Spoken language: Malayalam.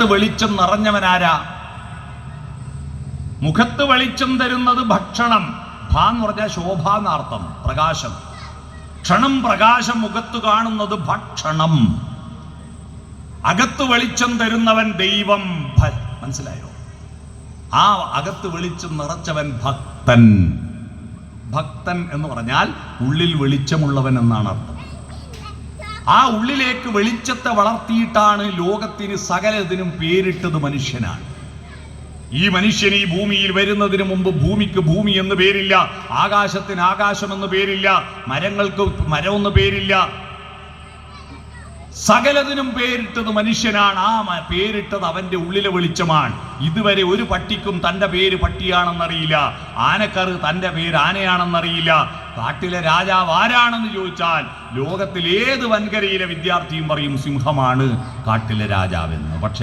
മുഖത്ത് വെളിച്ചം നിറഞ്ഞവനാരാ? മുഖത്ത് വെളിച്ചം തരുന്നത് ഭക്ഷണം. ഭാ എന്ന് പറഞ്ഞാൽ ശോഭാനാർത്ഥം പ്രകാശം. ക്ഷണം പ്രകാശം മുഖത്ത് കാണുന്നത് ഭക്ഷണം. അകത്ത് വെളിച്ചം തരുന്നവൻ ദൈവം മനസ്സിലായോ? ആ അകത്ത് വെളിച്ചം നിറച്ചവൻ ഭക്തൻ. ഭക്തൻ എന്ന് പറഞ്ഞാൽ ഉള്ളിൽ വെളിച്ചമുള്ളവൻ എന്നാണ് അർത്ഥം ആ ഉള്ളിലേക്ക് വെളിച്ചത്തെ വളർത്തിയിട്ടാണ് ലോകത്തിന് സകലതിനും പേരിട്ടത് മനുഷ്യനാണ്. ഈ മനുഷ്യൻ ഈ ഭൂമിയിൽ വരുന്നതിന് മുമ്പ് ഭൂമിക്ക് ഭൂമി എന്ന് പേരില്ല ആകാശത്തിന് ആകാശം എന്ന് പേരില്ല മരങ്ങൾക്ക് മരം എന്ന് പേരില്ല സകലതിനും പേരിട്ടത് മനുഷ്യനാണ്. ആ പേരിട്ടത് അവന്റെ ഉള്ളിലെ വെളിച്ചമാണ്. ഇതുവരെ ഒരു പട്ടിക്കും തന്റെ പേര് പട്ടിയാണെന്നറിയില്ല. ആനക്കറ് തന്റെ പേര് ആനയാണെന്നറിയില്ല. കാട്ടിലെ രാജാവ് ആരാണെന്ന് ചോദിച്ചാൽ ലോകത്തിൽ ഏത് വൻകരയിലെ വിദ്യാർത്ഥിയും പറയും സിംഹമാണ് കാട്ടിലെ രാജാവെന്ന്. പക്ഷെ